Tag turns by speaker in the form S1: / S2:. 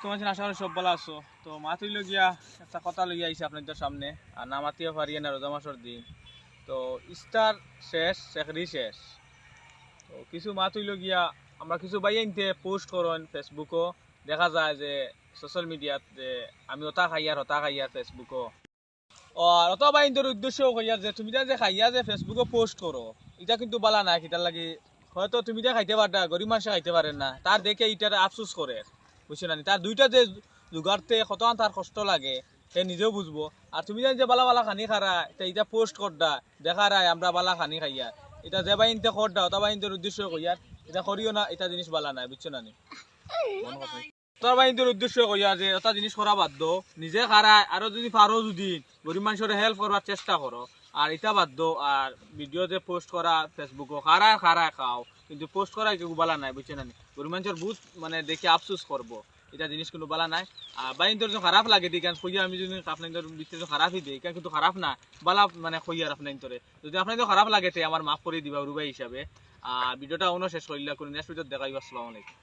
S1: তোমার সব ভালো আছো। তো একটা কথা লইয়া আপনাদের সামনে, আর না মাতিও পারিয়ে না রোজা দিন। তো ইস্টার শেষ শেখরি শেষ। তো কিছু আমরা কিছু বাই আনতে পোস্ট করেন ফেসবুকও দেখা যায় যে সোশ্যাল মিডিয়াত যে আমি ওটা খাইয়ার ওটা খাইয়ার ফেসবুকও আর অত বাইন্দর উদ্দেশ্য কইয়ার যে তুমি যে খাইয়া যে ফেসবুকে পোস্ট করো, এটা কিন্তু বালা না কিতার লাগি হয়তো তুমি যে খাইতে পারতা, গরিব মানুষে খাইতে পারেন না। তার দেখে ইটার আফসোস করে। বুঝছ না? তার দুইটা যে জোগাড়তে কত তার কষ্ট লাগে, সে নিজেও বুঝব আর তুমি জানি যে বালা বালা খানি খারা এটা এটা পোস্ট করডা দেখা রায় আমরা বালা খানি খাইয়া এটা যে বাইনতে করডা অত বাইনদের উদ্দেশ্য কইয়ার এটা করিও না, এটা জিনিস বালা নাই বুঝছ না তোর বাইনদের উদ্দেশ্য কইয়া যে এটা জিনিস করা দো, নিজে খারায় আরও যদি পারো যদি গরিব মানুষের হেল্প করবার চেষ্টা করো আর এটা দো আর ভিডিও যে পোস্ট করা ফেসবুকও খারায় খারায় খাও। কিন্তু পোস্ট করা কেউ বালা নাই বুঝছে না? গরিব মানুষের বহুত মানে দেখে আফসোস করব। এটা জিনিস কিন্তু বালা নাই। আর বাইন্দর যখন খারাপ লাগে দিই কারণ খুঁজে আমি যদি আপনাদের ভিতরে খারাপই দিই, কারণ কিন্তু খারাপ না। বালা মানে কইয়ার আপনাদের যদি আপনাদের খারাপ লাগে তে, আমার মাফ করে দিবা রুবাই হিসাবে। আর ভিডিওটা অন্য শেষ করলে, কোনো নেক্সট ভিডিও দেখাইবা, আসসালামু আলাইকুম।